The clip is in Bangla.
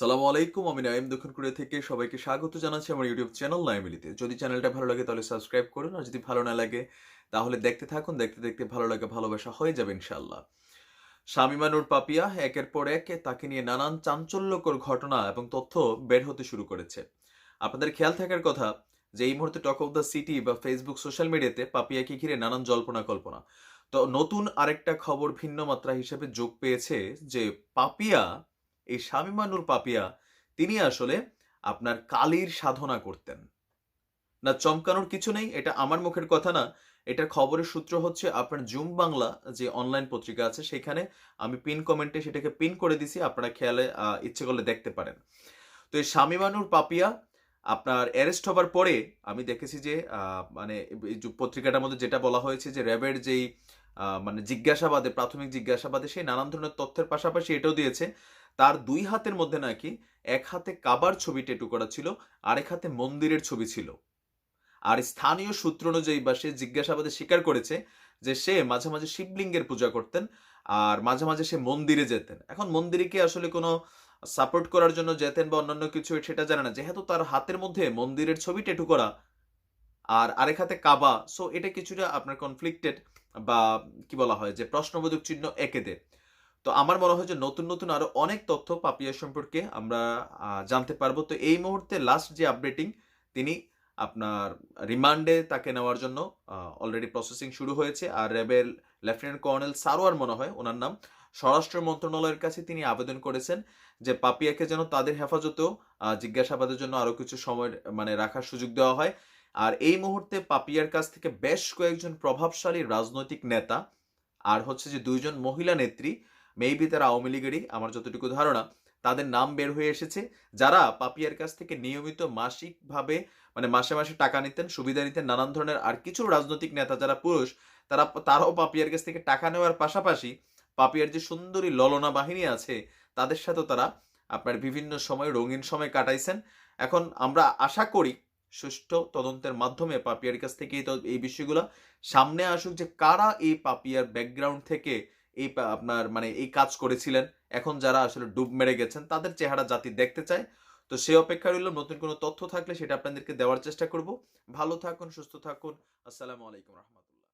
সালামু আলাইকুম, আমি নাইম দক্ষিণ কোরিয়া থেকে সবাইকে স্বাগত জানাচ্ছি আমার ইউটিউব চ্যানেল নাইমিলিতে যদি চ্যানেলটা ভালো লাগে তাহলে সাবস্ক্রাইব করুন, আর যদি ভালো না লাগে তাহলে দেখতে থাকুন, দেখতে দেখতে ভালো লাগে ভালোবাসা হয়ে যাবে ইনশাল্লাহ শামিমানুর পাপিয়া একের পর এক তাকে নিয়ে নানান চাঞ্চল্যকর ঘটনা এবং তথ্য বের হতে শুরু করেছে। আপনাদের খেয়াল থাকার কথা যে এই মুহূর্তে টক অফ দ্য সিটি বা ফেসবুক সোশ্যাল মিডিয়াতে পাপিয়াকে ঘিরে নানান জল্পনা কল্পনা। তো নতুন আরেকটা খবর ভিন্ন মাত্রা হিসেবে যোগ পেয়েছে যে পাপিয়া এই শামিমানুর পাপিয়া, তিনি আসলে আপনার কালির সাধনা করতেন। না, চমকানোর কিছু নেই, এটা আমার মুখের কথা না। এটার খবরের সূত্র হচ্ছে আপনার জুম বাংলা যে অনলাইন পত্রিকা আছে, সেখানে আমি পিন কমেন্টে সেটাকে পিন করে দিছি, আপনারা খেয়ালে ইচ্ছে করলে দেখতে পারেন। তো এই শামিমানুর পাপিয়া, আপনার অ্যারেস্ট হবার পরে আমি দেখেছি যে মানে পত্রিকাটার মধ্যে যেটা বলা হয়েছে যে র্যাবের যেই মানে জিজ্ঞাসাবাদে, প্রাথমিক জিজ্ঞাসাবাদে সেই নানান ধরনের তথ্যের পাশাপাশি এটাও দিয়েছে তার দুই হাতের মধ্যে নাকি এক হাতে কাবার ছবি টেটু করা ছিল, আরেক হাতে মন্দিরের ছবি ছিল। আর স্থানীয় সূত্র অনুযায়ী বা সে জিজ্ঞাসাবাদে স্বীকার করেছে যে সে মাঝে মাঝে শিবলিঙ্গের পূজা করতেন আর মাঝে মাঝে সে মন্দিরে যেতেন। এখন মন্দিরে কি আসলে কোনো সাপোর্ট করার জন্য যেতেন বা অন্যান্য কিছু সেটা জানে না। যেহেতু তার হাতের মধ্যে মন্দিরের ছবি টেটু করা আর আরেক হাতে কাবা সো এটা কিছুটা আপনার কনফ্লিক্টেড বা কি বলা হয় যে প্রশ্নবোধক চিহ্ন একে দেয়। তো আমার মনে হয় যে নতুন নতুন আরও অনেক তথ্য পাপিয়া সম্পর্কে আমরা জানতে পারব। তো এই মুহূর্তে লাস্ট যে আপডেটিং তিনি আপনার রিমান্ডে তাকে নেওয়ার জন্য অলরেডি প্রসেসিং শুরু হয়েছে। আর র্যাবের লেফটেন্যান্ট কর্নেল সারোয়ার মনে হয়, ওনার নাম, স্বরাষ্ট্র মন্ত্রণালয়ের কাছে তিনি আবেদন করেছেন যে পাপিয়াকে যেন তাদের হেফাজতেও জিজ্ঞাসাবাদের জন্য আরও কিছু সময় মানে রাখার সুযোগ দেওয়া হয়। আর এই মুহূর্তে পাপিয়ার কাছ থেকে বেশ কয়েকজন প্রভাবশালী রাজনৈতিক নেতা, আর হচ্ছে যে দুইজন মহিলা নেত্রী মেবি তারা আওয়ামী লীগেরই, আমার যতটুকু ধারণা, তাদের নাম বের হয়ে এসেছে। যারা পাপিয়ার কাছ থেকে নিয়মিত মাসিকভাবে মানে মাসে মাসে টাকা নিতেন, সুবিধা নিতেন, নানান ধরনের আর কিছু রাজনৈতিক নেতা যারা পুরুষ, তারা, তারাও পাপিয়ার কাছ থেকে টাকা নেওয়ার পাশাপাশি পাপিয়ার যে সুন্দরী ললনা বাহিনী আছে, তাদের সাথেও তারা আপনার বিভিন্ন সময়, রঙিন সময় কাটাইছেন। এখন আমরা আশা করি সুষ্ঠু তদন্তের মাধ্যমে পাপিয়ার কাছ থেকে এই বিষয়গুলো সামনে আসুক যে কারা এই পাপিয়ার ব্যাকগ্রাউন্ড থেকে এই আপনার মানে এই কাজ করেছিলেন। এখন যারা আসলে ডুব মেরে গেছেন, তাদের চেহারা জাতি দেখতে চায়। তো সে অপেক্ষা রইল, নতুন কোনো তথ্য থাকলে সেটা আপনাদেরকে দেওয়ার চেষ্টা করব। ভালো থাকুন, সুস্থ থাকুন। আসসালামু আলাইকুম রহমতুল্লাহ।